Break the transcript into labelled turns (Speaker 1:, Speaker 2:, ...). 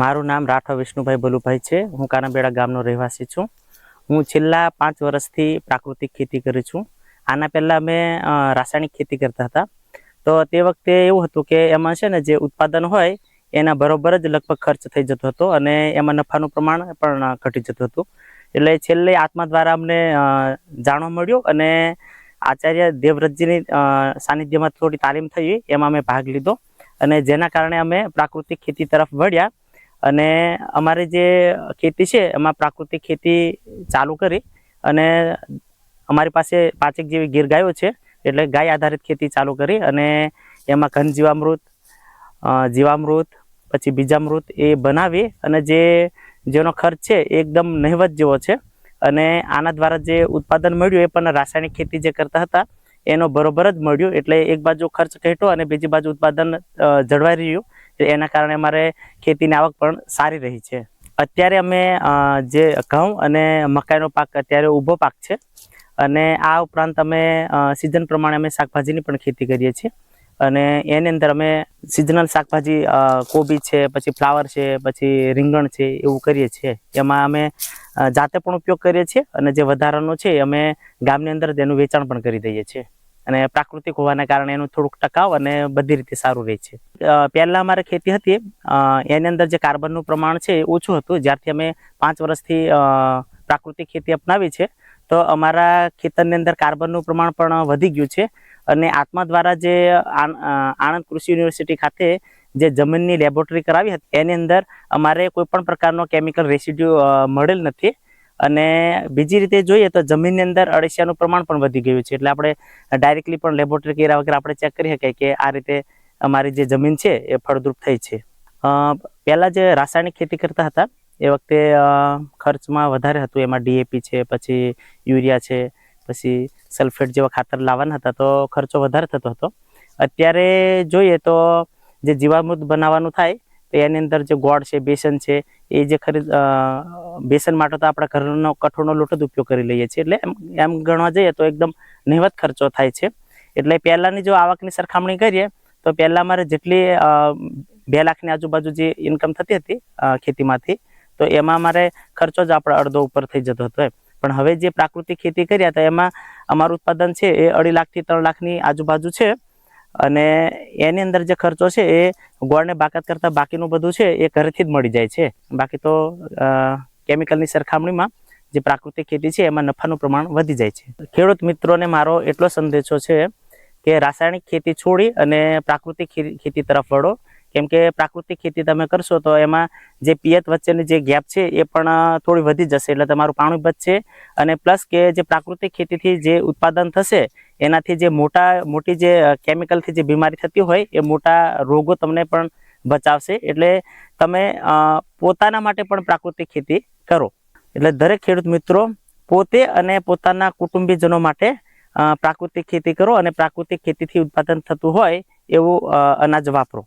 Speaker 1: મારું નામ રાઠવ વિષ્ણુભાઈ બલુભાઈ છે. હું કાનાબેડા ગામનો રહેવાસી છું. હું છેલ્લા પાંચ વર્ષથી પ્રાકૃતિક ખેતી કરું છું. આના પહેલાં અમે રાસાયણિક ખેતી કરતા હતા. તો તે વખતે એવું હતું કે એમાં છે ને જે ઉત્પાદન હોય, એના બરોબર જ લગભગ ખર્ચ થઈ જતો હતો અને એમાં નફાનું પ્રમાણ પણ ઘટી જતું હતું. એટલે છેલ્લે આત્મા દ્વારા અમને જાણવા મળ્યું અને આચાર્ય દેવવ્રતજીની સાનિધ્યમાં થોડી તાલીમ થઈ એમાં અમે ભાગ લીધો. અને જેના કારણે અમે પ્રાકૃતિક ખેતી તરફ વળ્યા. અને અમારી જે ખેતી છે, એમાં પ્રાકૃતિક ખેતી ચાલુ કરી અને અમારી પાસે પાંચેક જેવી ગીર ગાયો છે, એટલે ગાય આધારિત ખેતી ચાલુ કરી અને એમાં ઘન જીવામૃત જીવામૃત, પછી બીજામૃત એ બનાવી અને જે, જેનો ખર્ચ છે એકદમ નહિવત જેવો છે અને આના દ્વારા જે ઉત્પાદન મળ્યું એ પણ રાસાયણિક ખેતી જે કરતા હતા, એનો બરોબર જ મળ્યું. એટલે એક બાજુ ખર્ચ ઘટ્યો અને બીજી બાજુ ઉત્પાદન જળવાઈ રહ્યું. એના કારણે અમારે ખેતીની આવક પણ સારી રહી છે. અત્યારે અમે જે ઘઉં અને મકાઈનો પાક અત્યારે ઊભો પાક છે અને આ ઉપરાંત અમે સિઝન પ્રમાણે અમે શાકભાજીની પણ ખેતી કરીએ છીએ અને એની અંદર અમે સિઝનલ શાકભાજી કોબી છે, પછી ફ્લાવર છે, પછી રીંગણ છે, એવું કરીએ છીએ. એમાં અમે જાતે પણ ઉપયોગ કરીએ છીએ અને જે વધારાનો છે અમે ગામની અંદર તેનું વેચાણ પણ કરી દઈએ છીએ. અને પ્રાકૃતિક હોવાના કારણે એનું થોડુંક ટકાવ અને બધી રીતે સારું રહે છે. પહેલાં અમારે ખેતી હતી. એની અંદર જે કાર્બનનું પ્રમાણ છે એ ઓછું હતું. જ્યારથી અમે પાંચ વર્ષથી પ્રાકૃતિક ખેતી અપનાવી છે. તો અમારા ખેતરની અંદર કાર્બનનું પ્રમાણ પણ વધી ગયું છે. અને આત્મા દ્વારા જે આણંદ કૃષિ યુનિવર્સિટી ખાતે જે જમીનની લેબોરેટરી કરાવી હતી, એની અંદર અમારે કોઈ પણ પ્રકારનો કેમિકલ રેસિડ્યુ મળેલ નથી. અને બીજી રીતે જોઈએ તો જમીનની અંદર અળસિયાનું પ્રમાણ પણ વધી ગયું છે. એટલે આપણે ડાયરેક્ટલી પણ લેબોરેટરી કર્યા વગર આપણે ચેક કરી શકીએ કે આ રીતે અમારી જે જમીન છે એ ફળદ્રુપ થઈ છે. પહેલાં જે રાસાયણિક ખેતી કરતા હતા, એ વખતે ખર્ચમાં વધારે હતું. એમાં ડીએપી છે, પછી યુરિયા છે, પછી સલ્ફેટ જેવા ખાતર લાવવાના હતા તો ખર્ચો વધારે થતો હતો. અત્યારે જોઈએ તો જે જીવામૃત બનાવવાનું થાય તો એની અંદર જે ગોળ છે, બેસન છે, એ જે ખરીદ બેસન માટે તો આપણા ઘરનો કઠોળનો લોટ જ ઉપયોગ કરી લઈએ છીએ. એટલે એમ ગણવા જઈએ તો એકદમ નહિવત ખર્ચો થાય છે. એટલે પહેલાંની જો આવકની સરખામણી કરીએ, તો પહેલાં મારે જેટલી બે લાખની આજુબાજુ જે ઇન્કમ થતી હતી ખેતીમાંથી, તો એમાં મારે ખર્ચો જ આપણો અડધો ઉપર થઈ જતો હતો પણ હવે જે પ્રાકૃતિક ખેતી કર્યા હતા એમાં અમારું ઉત્પાદન છે એ અઢી લાખથી ત્રણ લાખની આજુબાજુ છે. અને એની અંદર જે ખર્ચો છે એ ગોળને બાકાત કરતાં બાકીનું બધું છે એ ઘરેથી જ મળી જાય છે. બાકી તો કેમિકલની સરખામણીમાં જે પ્રાકૃતિક ખેતી છે એમાં નફાનું પ્રમાણ વધી જાય છે. ખેડૂત મિત્રોને મારો એટલો સંદેશો છે કે રાસાયણિક ખેતી છોડી અને પ્રાકૃતિક ખેતી તરફ વળો. કેમ કે પ્રાકૃતિક ખેતી તમે કરશો તો એમાં જે પિયત વચ્ચેની જે ગેપ છે એ પણ થોડી વધી જશે. એટલે તમારું પાણી બચશે અને પ્લસ કે જે પ્રાકૃતિક ખેતીથી જે ઉત્પાદન થશે એનાથી જે મોટા, મોટી જે કેમિકલથી જે બીમારી થતી હોય, એ મોટા રોગો તમને પણ બચાવશે. એટલે તમે પોતાના માટે પણ પ્રાકૃતિક ખેતી કરો. એટલે દરેક ખેડૂત મિત્રો પોતે અને પોતાના કુટુંબીજનો માટે પ્રાકૃતિક ખેતી કરો અને પ્રાકૃતિક ખેતીથી ઉત્પાદન થતું હોય એવું અનાજ વાપરો.